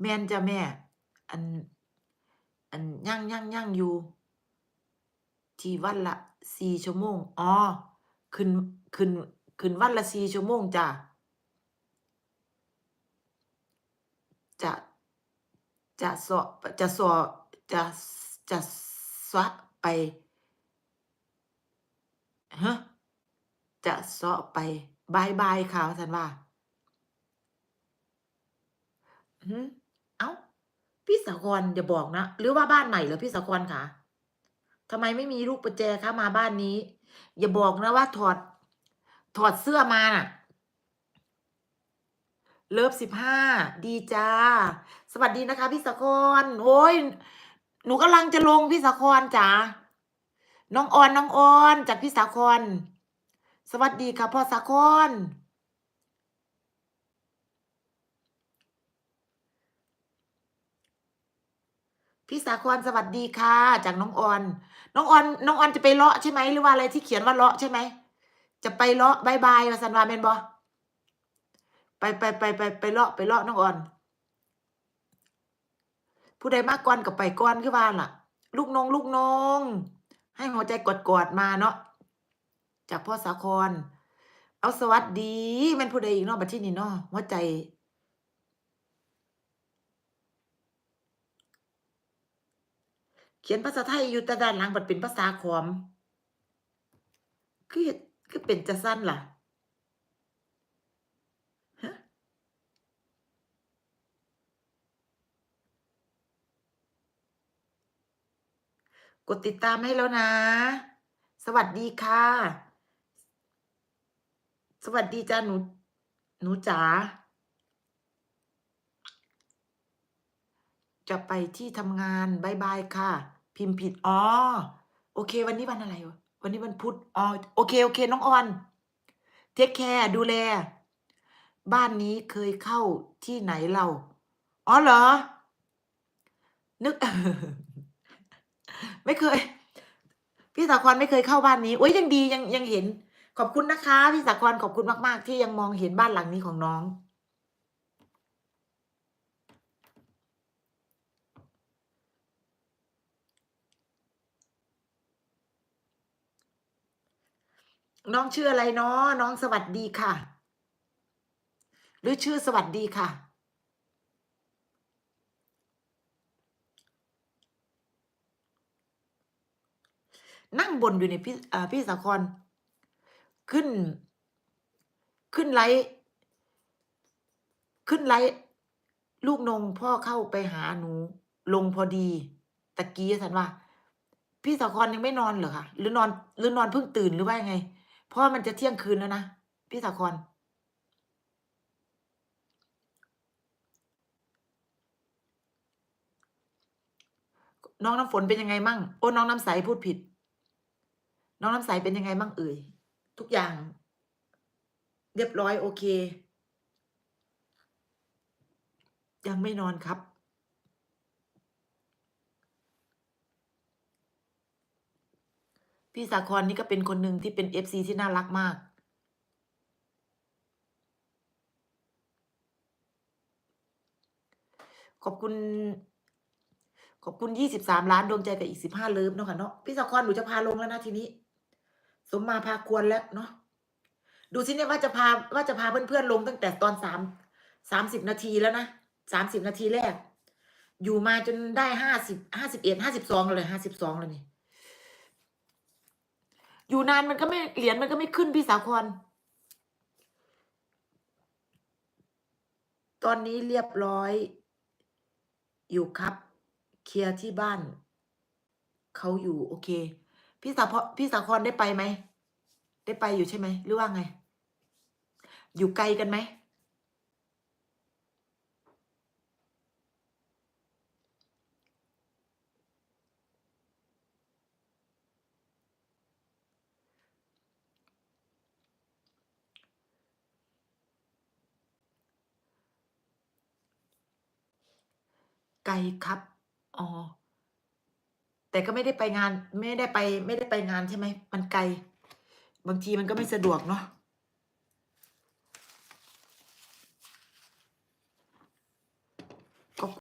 แม่นจ้ะแม่ อัน อันยังยังยังอยู่ ที่วันละ4ชั่วโมงอ๋อขึ้นขึ้นขึ้นวันละ4ชั่วโมงจ้ะจะจะเซาะจะสอจะจะซะไปฮะจะเซาะไปบ่ายค่ะว่านว่าหืออ้าว พี่สาครอย่าบอกนะหรือว่าบ้านใหม่เหรอพี่สาครขาทำไมไม่มีลูกประแจคะมาบ้านนี้ อย่าบอกนะว่าถอด ถอดเสื้อมาน่ะ เลิฟ15ดีจ้ะสวัสดีนะคะ พี่สาครโอ๊ยหนูกำลังจะลงพี่สาครจ๋าน้องออนน้องออนจากพี่สาครสวัสดีค่ะพ่อสาคร พี่สาครสวัสดีค่ะ จากน้องออน น้องออน น้องออนจะไปเลาะใช่ไหมหรือว่าอะไรที่เขียนว่าเลาะใช่ไหม จะไปเลาะบายบายว่าซั่นวาแม่นบ่ไปไปไปไปไปเลาะไปเลาะน้องออน ผู้ใดมาก่อนก็ไปก่อนคือว่าล่ะ ลูกนงลูกนง ให้หัวใจกอดๆมาเนาะจากพ่อสาคร เอาสวัสดีแม่นผู้ใดอีกเนาะบัดที่นี้เนาะหัวใจ ขียนภาษาไทยอยู่แต่ด้านหลังบัดเป็นภาษาขอม คือคือเป็นจั่งซั้นล่ะฮะกดติดตามให้แล้วนะ สวัสดีค่ะ สวัสดีจ้ะหนู หนูจ๋า จะไปที่ทำงานบายบายค่ะ พิมพ์ผิด อ๋อ โอเค วันนี้วันอะไรวะวันนี้วันพุธอ๋อโอเค โอเค น้องออนเทกแคร์ดูแล บ้านนี้เคยเข้าที่ไหนเล่าอ๋อเหรอ นึก ไม่เคย พี่สาครไม่เคยเข้าบ้านนี้อุ๊ยยังดียังยังเห็น ขอบคุณนะคะ พี่สาครขอบคุณมาก ๆ ที่ยังมองเห็นบ้านหลังนี้ของน้อง น้องชื่ออะไรเนาะน้องสวัสดีค่ะ หรือชื่อสวัสดีค่ะ นั่งบนอยู่ในพี่พี่สาคร ขึ้น ขึ้นไลฟ์ขึ้นไลฟ์ลูกนงพ่อเข้าไปหาหนู ลงพอดีตะกี้สันว่า พี่สาครยังไม่นอนเหรอคะหรือนอนหรือนอนเพิ่งตื่นหรือว่ายังไง เพราะว่ามันจะเที่ยงคืนแล้วนะพี่สาครน้องน้ำฝนเป็นยังไงมั่ง?โอ้น้องน้ำใสพูดผิด น้องน้ำใสเป็นยังไงมั่งเอ่ย?ทุกอย่าง เรียบร้อยโอเค ยังไม่นอนครับ พี่สาครนี่ก็เป็นคนหนึ่งที่เป็น FC ที่น่ารักมาก ขอบคุณขอบคุณ23ล้านดวงใจกับอีก15เลิฟเนาะค่ะเนาะพี่สาครหนูจะพาลงแล้วนะทีนี้ สมมาพาควรแล้วเนาะดูสิเนี่ยว่าจะพาว่าจะพาเพื่อนๆลงตั้งแต่ตอน3 30นาทีแล้วนะ30นาทีแรก อยู่มาจนได้50 51 52แล้วเลย52แล้วนี่ อยู่นานมันก็ไม่เหรียญมันก็ไม่ขึ้นพี่สาคร ตอนนี้เรียบร้อย อยู่ครับ เคลียร์ที่บ้าน เขาอยู่โอเค พี่สาพพี่สาครได้ไปไหม?ได้ไปอยู่ใช่ไหม?หรือว่าไง?อยู่ไกลกันไหม? ไกลครับ อ๋อ แต่ก็ไม่ได้ไปงาน ไม่ได้ไป ไม่ได้ไปงานใช่ไหม?มันไกล บางทีมันก็ไม่สะดวกเนาะ